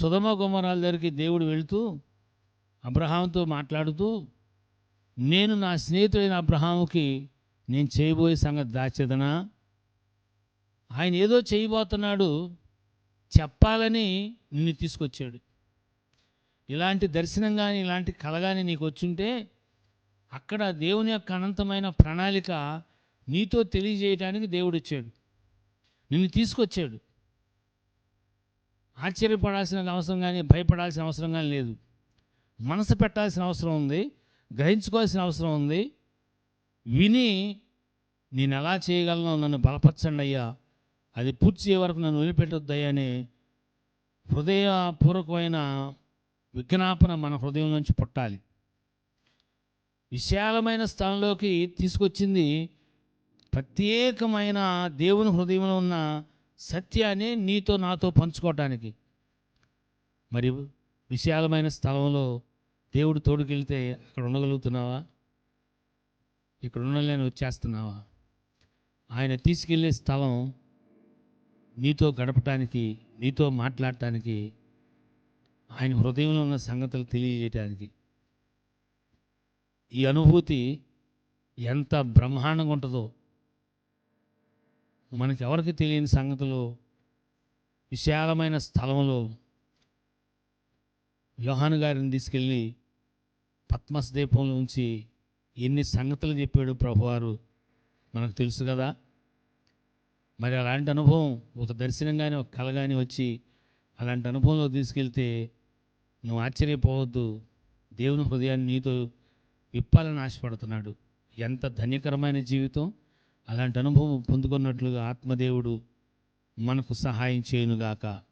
సుధమ గుమరాల దగ్గరికి దేవుడు వెళుతూ అబ్రహాంతో మాట్లాడుతూ నేను నా స్నేహితుడైన అబ్రహాముకి నేను చేయబోయే సంగతి దాచేదనా? ఆయన ఏదో చేయబోతున్నాడు చెప్పాలని నిన్ను తీసుకొచ్చాడు. ఇలాంటి దర్శనం కానీ ఇలాంటి కళ కానీ నీకు వచ్చుంటే అక్కడ దేవుని యొక్క అనంతమైన ప్రణాళిక నీతో తెలియజేయడానికి దేవుడు వచ్చాడు. నిన్ను తీసుకొచ్చాడు. ఆశ్చర్యపడాల్సిన అవసరం కానీ భయపడాల్సిన అవసరం కానీ లేదు. మనసు పెట్టాల్సిన అవసరం ఉంది గ్రహించుకోవాల్సిన అవసరం ఉంది. విని నేను ఎలా చేయగలను నన్ను బలపరచండి అయ్యా. అది పూర్తి చేయ వరకు నన్ను వదిలిపెట్టొద్దయ్యా అని హృదయపూర్వకమైన విజ్ఞాపన మన హృదయం నుంచి పుట్టాలి. విశాలమైన స్థలంలోకి తీసుకొచ్చింది ప్రత్యేకమైన దేవుని హృదయంలో ఉన్న సత్యాన్ని నీతో నాతో పంచుకోవటానికి. మరి విశాలమైన స్థలంలో దేవుడు తోడుకెళ్తే అక్కడ ఉండగలుగుతున్నావా? ఇక్కడ ఉండలేని వచ్చేస్తున్నావా? ఆయన తీసుకెళ్ళే స్థలం నీతో గడపటానికి నీతో మాట్లాడటానికి ఆయన హృదయంలో ఉన్న సంగతులు తెలియజేయటానికి. ఈ అనుభూతి ఎంత బ్రహ్మాండంగా ఉంటుందో. మనకి ఎవరికి తెలియని సంగతులు? విశాలమైన స్థలంలో యోహాను గారిని తీసుకెళ్ళి పద్మస్ దీపంలో ఉంచి ఎన్ని సంగతులు చెప్పాడు ప్రభువారు? మనకు తెలుసు కదా. మరి అలాంటి అనుభవం ఒక దర్శనం కానీ ఒక కళ కానీ వచ్చి అలాంటి అనుభవంలో తీసుకెళ్తే నువ్వు ఆశ్చర్యపోవద్దు. దేవుని హృదయాన్ని నీతో విప్పాలని ఆశపడుతున్నాడు. ఎంత ధన్యకరమైన జీవితం. అలాంటి అనుభవం పొందుకున్నట్లుగా ఆత్మదేవుడు మనకు సహాయం చేయనుగాక.